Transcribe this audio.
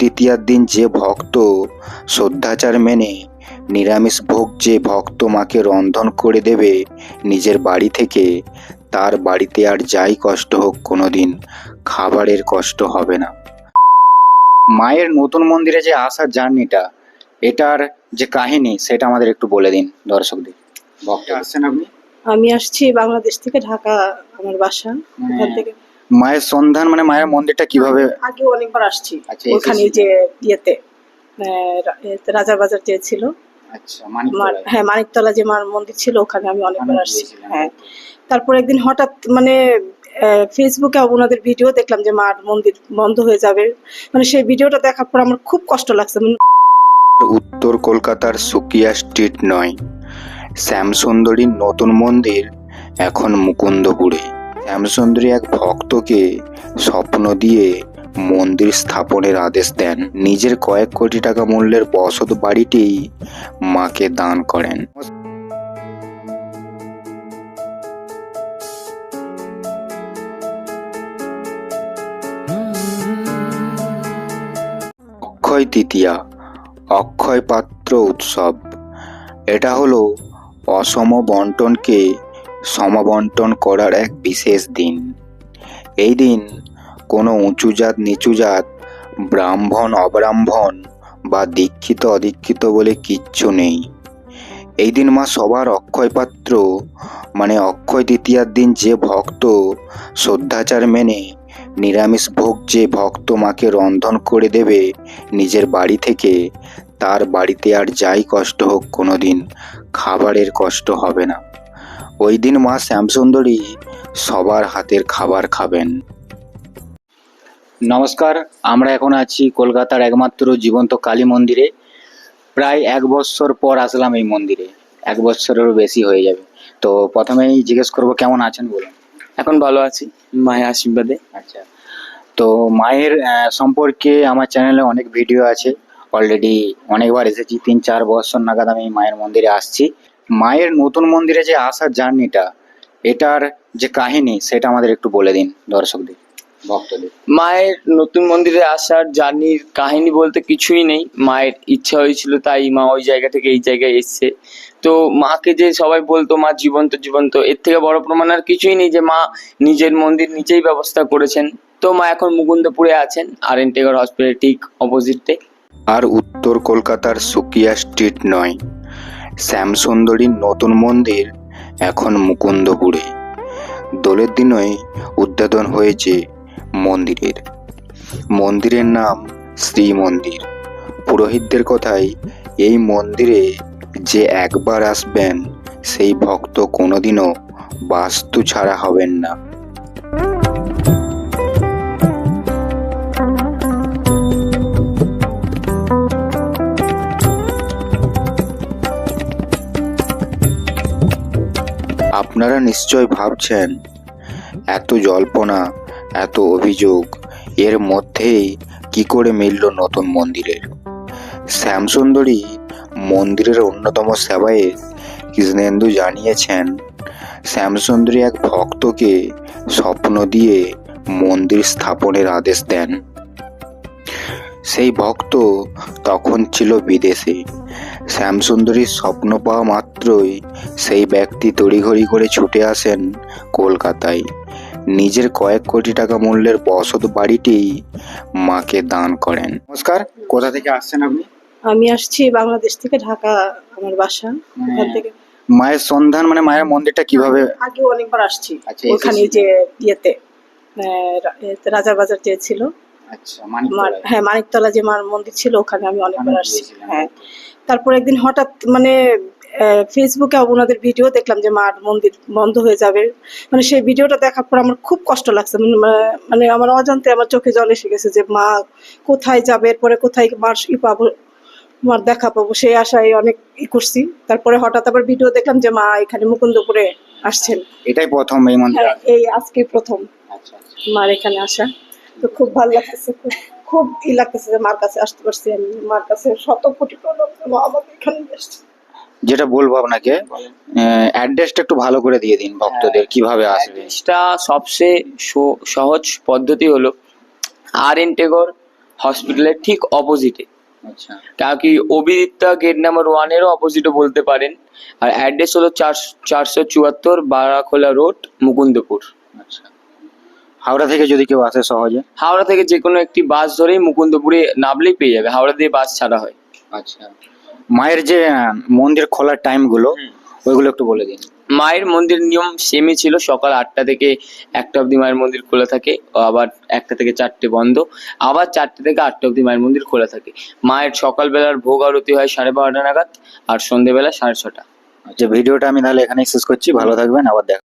তৃতীয়ার দিন যে ভক্ত শ্রদ্ধাচার মেনে নিরামিষ ভোগ যে ভক্ত মাকে রন্ধন করে দেবে নিজের বাড়ি থেকে তার বাড়িতে আর যাই কষ্ট হোক কোনোদিন খাবারের কষ্ট হবে না। মায়ের নতুন মন্দিরে যে আসার জার্নিটা এটার যে কাহিনী সেটা আমাদের একটু বলে দিন দর্শকদের ভক্ত আসছেন আপনি? আমি আসছি বাংলাদেশ থেকে ঢাকা আমার বাসা। ওখান থেকে মায়ের সন্ধান মানে মায়ের মন্দিরটা কীভাবে? আগে অনেকবার আসছি আচ্ছা, ওখানে যে ইয়েতে রাজার বাজার যে ছিল। আচ্ছা হ্যাঁ মানিকতলা যে মার মন্দির ছিল ওখানে আমি অনেকবার আসছি। হ্যাঁ তারপর একদিন হঠাৎ মানে ফেসবুকে ওনাদের ভিডিও দেখলাম যে মার মন্দির বন্ধ হয়ে যাবে। মানে সেই ভিডিওটা দেখার পর আমার খুব কষ্ট লাগছে। মানে উত্তর কলকাতার সুকিয়া স্ট্রিট নয় শ্যামসুন্দরীর নতুন মন্দির এখন মুকুন্দপুরে। শ্যামসুন্দরী এক ভক্তকে স্বপ্ন দিয়ে মন্দির স্থাপনের আদেশ দেন। নিজের কয়েক কোটি টাকা মূল্যের বসত বাড়িটি মাকে দান করেন। অক্ষয় তৃতীয়া, অক্ষয় পাত্র উৎসব। এটা হলো অসম বন্টনকে সমবন্টন করার এক বিশেষ দিন। এই দিন কোনো উঁচু জাত, নিচু জাত, ব্রাহ্মণ, অব্রাহ্মণ বা দীক্ষিত, অদীক্ষিত বলে কিচ্ছু নেই। এই দিন মা সবার অক্ষয় পাত্র মানে অক্ষয় তৃতীয়ার দিন যে ভক্ত শ্রদ্ধাচার মেনে নিরামিষ ভোগ যে ভক্ত মাকে রন্ধন করে দেবে নিজের বাড়ি থেকে, তার বাড়িতে আর যাই কষ্ট হোক, কোনো দিন খাবারের কষ্ট হবে না। ওই দিন মা শ্যামসুন্দরী সবার হাতের খাবার খাবেন। নমস্কার আমরা এখন আছি কলকাতার একমাত্র জীবন্ত কালী মন্দিরে। প্রায় এক বছর পর আসলাম এই মন্দিরে। এক বছরেরও বেশি হয়ে যাবে। তো প্রথমেই জিজ্ঞেস করব কেমন আছেন বলুন? এখন ভালো আছি মায়ের আশীর্বাদে। আচ্ছা। তো মায়ের সম্পর্কে আমার চ্যানেলে অনেক ভিডিও আছে। অলরেডি অনেকবার এসেছি তিন চার বছর নাগাদ আমি মায়ের মন্দিরে আসছি। মায়ের নতুন মন্দিরে যে আসার জার্নিটা এটার যে কাহিনী সেটা আমাদের একটু বলে দিন দর্শকদের ভক্তদের। মায়ের নতুন মন্দিরে আসার জার্নির কাহিনী বলতে কিছুই নেই। মায়ের ইচ্ছা হয়েছিল তাই মা ওই জায়গা থেকে এই জায়গায় এসছে। তো মাকে যে সবাই বলতো মা জীবন্ত জীবন্ত এর থেকে বড় প্রমাণ আর কিছুই নেই যে মা নিজের মন্দির নিজেই ব্যবস্থা করেছেন। তো মা এখন মুকুন্দপুরে আছেন আর এন টেগর হসপিটাল ঠিক অপোজিটে আর উত্তর কলকাতার সুকিয়া স্ট্রিট নয়। শ্যামসুন্দরীর নতুন মন্দির, এখন মুকুন্দপুরে। দোলের দিনই উদ্বোধন হয়েছে মন্দিরের। মন্দিরের নাম শ্রী মন্দির। পুরোহিতদের কথাই এই মন্দিরে যে একবার আসবেন, সেই ভক্ত কোনোদিনও বাস্তু ছাড়া হবেন না। আপনারা নিশ্চয় ভাবছেন, এত জল্পনা, এত অভিযোগ, এর মধ্যেই কি করে মিলল নতুন মন্দিরের? শ্যামসুন্দরী মন্দিরের অন্যতম সেবায়েত কৃষ্ণেন্দু জানিয়েছেন, শ্যামসুন্দরী এক ভক্তকে স্বপ্ন দিয়ে মন্দির স্থাপনের আদেশ দেন। সেই ভক্ত তখন ছিল বিদেশে। শ্যামসুন্দরীর স্বপ্ন পাওয়া মাত্রই সেই ব্যক্তি তড়িঘড়ি করে ছুটে আসেন কলকাতায়। নিজের কয়েক কোটি টাকা মূল্যের বসত বাড়িটি মাকে দান করেন। নমস্কার কোথা থেকে আসছেন আপনি? আমি আসছি বাংলাদেশ থেকে ঢাকা আমার বাসা। ওখান থেকে মায়ের সন্ধান মানে মায়ের মন্দিরটা কীভাবে আগে অনেকবার আসছি। আচ্ছা, ওখানে যে ইয়েতে রাজার বাজার যে ছিল হ্যাঁ মানিকতলা যে মার মন্দির ছিল ওখানে আমি অনেকবার আসছি। হ্যাঁ। তারপর একদিন হঠাৎ মানে ফেসবুকে ওনাদের ভিডিও দেখলাম যে মার মন্দির বন্ধ হয়ে যাবে। মানে সেই ভিডিওটা দেখার পর আমার খুব কষ্ট লাগছে। মানে, মানে আমার অজান্তে আমার চোখে জল এসে গেছে যে মা কোথায় যাবে এরপরে কোথায় মার ই পাবো মার দেখা পাবো সেই আশায় অনেক ই করছি। তারপরে হঠাৎ আবার ভিডিও দেখলাম যে মা এখানে মুকুন্দপুরে আসছেন। এটাই প্রথম এই মন্দির? হ্যাঁ এই আজকে প্রথম আচ্ছা আচ্ছা। মার এখানে আসা। তো খুব ভালো লাগতেছে খুব খুব ই লাগতেছে যে মার কাছে আসতে পারছি আমি। মার কাছে শত কোটি প্রণাম আমাকে এখানে এসেছে। যেটা বলব আপনাকে অ্যাড্রেসটা একটু ভালো করে দিয়ে দিন ভক্তদের কীভাবে আসবে। অ্যাড্রেসটা সবচেয়ে সো- সহজ পদ্ধতি হলো আর এন টেগর হসপিটালের ঠিক অপোজিটে আচ্ছা। কি অভিদিত্যা গেট নাম্বার ওয়ানেরও অপোজিটে বলতে পারেন। আর অ্যাড্রেস হলো চার চারশো চুয়াত্তর বারাখোলা রোড মুকুন্দপুর। আচ্ছা। হাওড়া থেকে যদি কেউ আসে সহজে? হাওড়া থেকে যে কোনো একটি বাস ধরেই মুকুন্দপুরে নামলেই পেয়ে যাবে হাওড়া দিয়ে বাস ছাড়া হয়। আচ্ছা। মায়ের যে মন্দির খোলার টাইমগুলো ওইগুলো একটু বলে দিন। মায়ের মন্দির নিয়ম সেমই ছিল সকাল আটটা থেকে একটা অবধি মায়ের মন্দির খোলা থাকে আবার একটা থেকে চারটে বন্ধ আবার চারটে থেকে আটটা অবধি মায়ের মন্দির খোলা থাকে। মায়ের সকালবেলার ভোগ আরতি হয় সাড়ে বারোটা নাগাদ আর সন্ধেবেলা সাড়ে ছটা। আচ্ছা ভিডিওটা আমি তাহলে এখানেই শেষ করছি ভালো থাকবেন আবার দেখা.